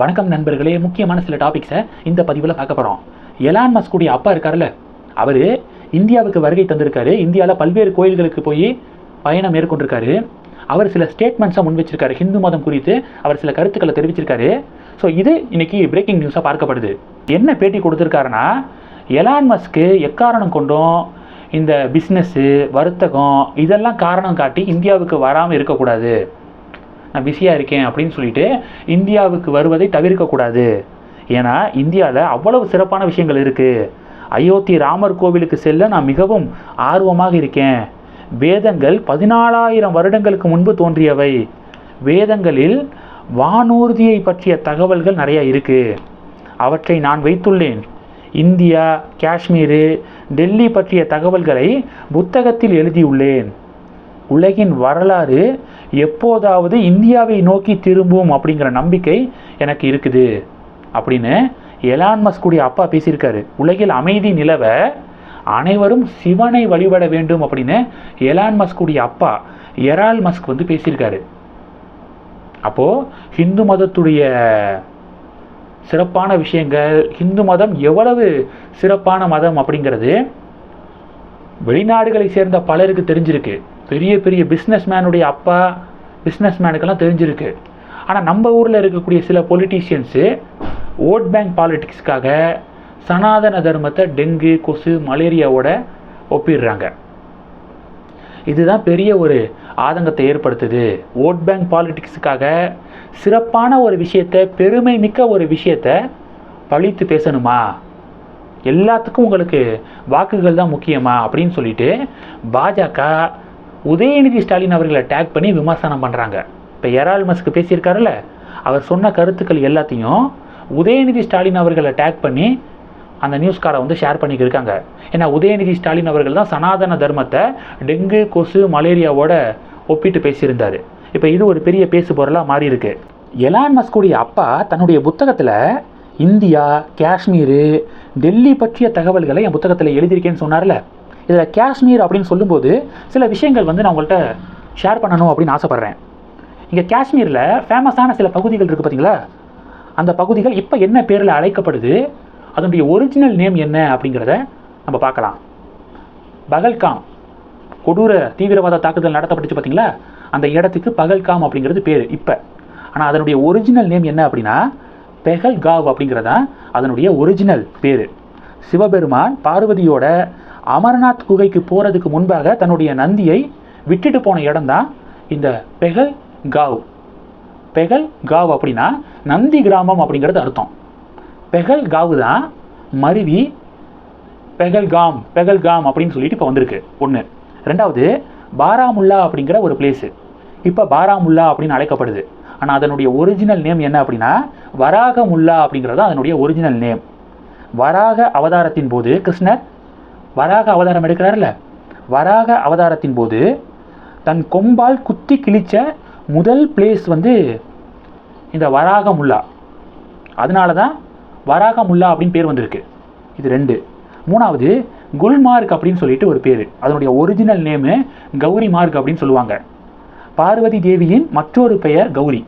வணக்கம் நண்பர்களே முக்கியமான சில டாபிக்ஸை இந்த பதிவில் பார்க்க போகிறோம் எலான் மஸ்குடைய அப்பா இருக்கார்ல அவர் இந்தியாவுக்கு வருகை தந்திருக்காரு. இந்தியாவில் பல்வேறு கோயில்களுக்கு போய் பயணம் மேற்கொண்டிருக்காரு. அவர் சில ஸ்டேட்மெண்ட்ஸை முன் வச்சிருக்காரு. ஹிந்து மதம் குறித்து அவர் சில கருத்துக்களை தெரிவிச்சிருக்காரு. ஸோ இது இன்னைக்கு பிரேக்கிங் நியூஸாக பார்க்கப்படுது. என்ன பேட்டி கொடுத்துருக்காருன்னா எலான் மஸ்க்கு எக்காரணம் கொண்டும் இந்த பிஸ்னஸ்ஸு வர்த்தகம் இதெல்லாம் காரணம் காட்டி இந்தியாவுக்கு வராமல் இருக்கக்கூடாது. நான் பிஸியாக இருக்கேன் அப்படின்னு சொல்லிட்டு இந்தியாவுக்கு வருவதை தவிர்க்கக்கூடாது ஏன்னா இந்தியாவில் அவ்வளவு சிறப்பான விஷயங்கள் இருக்குது அயோத்தி ராமர் கோவிலுக்கு செல்ல நான் மிகவும் ஆர்வமாக இருக்கேன். வேதங்கள் பதினாலாயிரம் வருடங்களுக்கு முன்பு தோன்றியவை. வேதங்களில் வானூர்தியை பற்றிய தகவல்கள் நிறையா இருக்குது அவற்றை நான் வைத்துள்ளேன். இந்தியா காஷ்மீரு டெல்லி பற்றிய தகவல்களை புத்தகத்தில் எழுதியுள்ளேன். உலகின் வரலாறு எப்போதாவது இந்தியாவை நோக்கி திரும்பும் அப்படிங்கிற நம்பிக்கை எனக்கு இருக்குது. அப்படின்னு எலான் மஸ்குடைய அப்பா பேசியிருக்காரு. உலகில் அமைதி நிலவ அனைவரும் சிவனை வழிபட வேண்டும் அப்படின்னு எலான் மஸ்குடைய அப்பா எரால் மஸ்க் வந்து பேசியிருக்காரு. அப்போது ஹிந்து மதத்துடைய சிறப்பான விஷயங்கள் ஹிந்து மதம் எவ்வளவு சிறப்பான மதம் அப்படிங்கிறது வெளிநாடுகளை சேர்ந்த பலருக்கு தெரிஞ்சிருக்கு. பெரிய பெரிய பிஸ்னஸ் மேனுடைய அப்பா பிஸ்னஸ் மேனுக்கெல்லாம் தெரிஞ்சிருக்கு. ஆனால் நம்ம ஊரில் இருக்கக்கூடிய சில பொலிட்டீஷியன்ஸு ஓட் பேங்க் பாலிட்டிக்ஸ்க்காக சனாதன தர்மத்தை டெங்கு கொசு மலேரியாவோட ஒப்பிடுறாங்க. இதுதான் பெரிய ஒரு ஆதங்கத்தை ஏற்படுத்துது. ஓட் பேங்க் பாலிட்டிக்ஸுக்காக சிறப்பான ஒரு விஷயத்தை பெருமை மிக்க ஒரு விஷயத்தை பழித்து பேசணுமா? எல்லாத்துக்கும் உங்களுக்கு வாக்குகள் தான் முக்கியமா? அப்படின்னு சொல்லிட்டு பாஜக உதயநிதி ஸ்டாலின் அவர்களை டேக் பண்ணி விமர்சனம் பண்ணுறாங்க இப்போ எரால் மஸ்க்கு பேசியிருக்காருல்ல அவர் சொன்ன கருத்துக்கள் எல்லாத்தையும் உதயநிதி ஸ்டாலின் அவர்களை டேக் பண்ணி அந்த நியூஸ் கார்டை வந்து ஷேர் பண்ணிக்கிருக்காங்க ஏன்னா உதயநிதி ஸ்டாலின் அவர்கள் தான் சனாதன தர்மத்தை டெங்கு கொசு மலேரியாவோட ஒப்பிட்டு பேசியிருந்தார். இப்போ இது ஒரு பெரிய பேசு பொருளாக மாறி இருக்கு. எலான் மஸ்குடைய அப்பா தன்னுடைய புத்தகத்தில் இந்தியா காஷ்மீரு டெல்லி பற்றிய தகவல்களை என் புத்தகத்தில் எழுதியிருக்கேன்னு சொன்னார்ல. இதில் காஷ்மீர் அப்படின்னு சொல்லும்போது சில விஷயங்கள் வந்து நான் உங்கள்கிட்ட ஷேர் பண்ணணும் அப்படின்னு ஆசைப்பட்றேன். இங்கே காஷ்மீரில் ஃபேமஸான சில பகுதிகள் இருக்குது பார்த்தீங்களா? அந்த பகுதிகள் இப்போ என்ன பேரில் அழைக்கப்படுது? அதனுடைய ஒரிஜினல் நேம் என்ன அப்படிங்கிறத நம்ம பார்க்கலாம். பகல்காம் கொடூர தீவிரவாத தாக்குதல் நடத்தப்பட்டுச்சு பார்த்தீங்களா? அந்த இடத்துக்கு பகல்காம் அப்படிங்கிறது பேர் இப்போ. ஆனால் அதனுடைய ஒரிஜினல் நேம் என்ன அப்படின்னா பெஹல்காவ் அப்படிங்கிறதா அதனுடைய ஒரிஜினல் பேர். சிவபெருமான் பார்வதியோட அமர்நாத் குகைக்கு போகிறதுக்கு முன்பாக தன்னுடைய நந்தியை விட்டுட்டு போன இடம் தான் இந்த பெஹல் காவ் பெகல் காவ் அப்படின்னா நந்தி கிராமம் அப்படிங்கிறது அர்த்தம். பெகல் காவு தான் மருவி பெகல்காம் பெகல்காம் அப்படின்னு சொல்லிட்டு இப்போ வந்திருக்கு. ஒன்று ரெண்டாவது பாராமுல்லா அப்படிங்கிற ஒரு பிளேஸு இப்போ பாராமுல்லா அப்படின்னு அழைக்கப்படுது. ஆனால் அதனுடைய ஒரிஜினல் நேம் என்ன அப்படின்னா வராகமுல்லா அப்படிங்கிறது அதனுடைய ஒரிஜினல் நேம் வராக அவதாரத்தின் போது கிருஷ்ணர் வராக அவதாரம் எடுக்கிறார்ல. வராக அவதாரத்தின் போது தன் கொம்பால் குத்தி கிழிச்ச முதல் பிளேஸ் வந்து இந்த வராகமுல்லா. அதனால தான் வராக முல்லா அப்படின்னு பேர் வந்திருக்கு. இது ரெண்டு. மூணாவது குல்மார்க் அப்படின்னு சொல்லிட்டு ஒரு பேர். அதனுடைய ஒரிஜினல் நேமு கௌரி மார்க் அப்படின்னு சொல்லுவாங்க. பார்வதி தேவியின் மற்றொரு பெயர் கௌரி.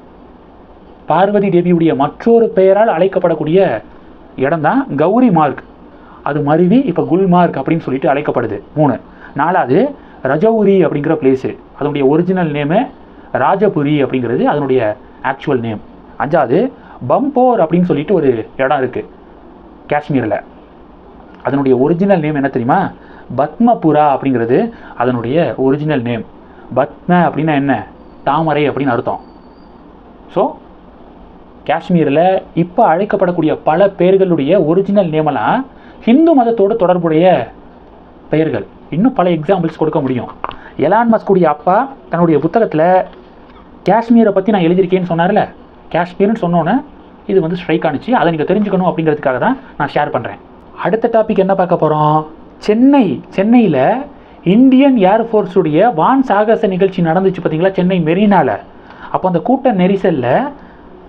பார்வதி தேவியுடைய மற்றொரு பெயரால் அழைக்கப்படக்கூடிய இடம் தான் கௌரி மார்க். அது மருவி இப்போ குல்மார்க் அப்படின்னு சொல்லிட்டு அழைக்கப்படுது. மூணு. நாலாவது ரஜௌரி அப்படிங்கிற பிளேஸு அதனுடைய ஒரிஜினல் நேமு ராஜபுரி அப்படிங்கிறது அதனுடைய ஆக்சுவல் நேம் அஞ்சாவது பம்போர் அப்படின்னு சொல்லிட்டு ஒரு இடம் இருக்குது காஷ்மீரில். அதனுடைய ஒரிஜினல் நேம் என்ன தெரியுமா? பத்மபுரா அப்படிங்கிறது அதனுடைய ஒரிஜினல் நேம் பத்ம அப்படின்னா என்ன? தாமரை அப்படின்னு அர்த்தம். ஸோ காஷ்மீரில் இப்போ அழைக்கப்படக்கூடிய பல பேர்களுடைய ஒரிஜினல் நேமெல்லாம் ஹிந்து மதத்தோடு தொடர்புடைய பெயர்கள். இன்னும் பல எக்ஸாம்பிள்ஸ் கொடுக்க முடியும். எலான் மஸ்குடைய அப்பா தன்னுடைய புத்தகத்தில் காஷ்மீரை பற்றி நான் எழுதியிருக்கேன்னு சொன்னார்ல? காஷ்மீர்னு சொன்னோன்னே இது வந்து ஸ்ட்ரைக் ஆனிச்சு. அதை நீங்கள் தெரிஞ்சுக்கணும் அப்படிங்கிறதுக்காக தான் நான் ஷேர் பண்ணுறேன் அடுத்த டாபிக் என்ன பார்க்க போகிறோம் சென்னை சென்னையில் இந்தியன் ஏர்ஃபோர்ஸுடைய வான் சாகச நிகழ்ச்சி நடந்துச்சு பார்த்தீங்களா? சென்னை மெரினாவில் அப்போ அந்த கூட்ட நெரிசலில்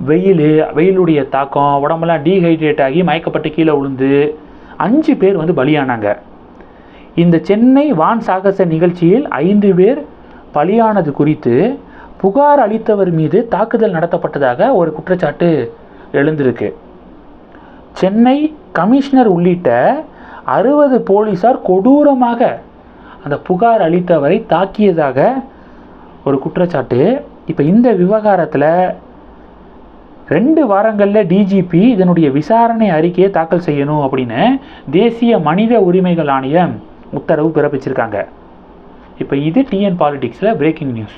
வெயில் வெயிலுடைய தாக்கம் உடம்பெல்லாம் டீஹைட்ரேட் ஆகி மயக்கப்பட்டு கீழே விழுந்து அஞ்சு பேர் வந்து பலியானாங்க. இந்த சென்னை வான் சாகச நிகழ்ச்சியில் ஐந்து பேர் பலியானது குறித்து புகார் அளித்தவர் மீது தாக்குதல் நடத்தப்பட்டதாக ஒரு குற்றச்சாட்டு எழுந்திருக்கு. சென்னை கமிஷனர் உள்ளிட்ட அறுபது போலீசார் கொடூரமாக அந்த புகார் அளித்தவரை தாக்கியதாக ஒரு குற்றச்சாட்டு. இப்போ இந்த விவகாரத்தில் ரெண்டு வாரங்களில் டிஜிபி இதனுடைய விசாரணை அறிக்கையை தாக்கல் செய்யணும் அப்படின்னு தேசிய மனித உரிமைகள் ஆணையம் உத்தரவு பிறப்பிச்சிருக்காங்க. இப்போ இது டிஎன் பாலிடிக்ஸில் பிரேக்கிங் நியூஸ்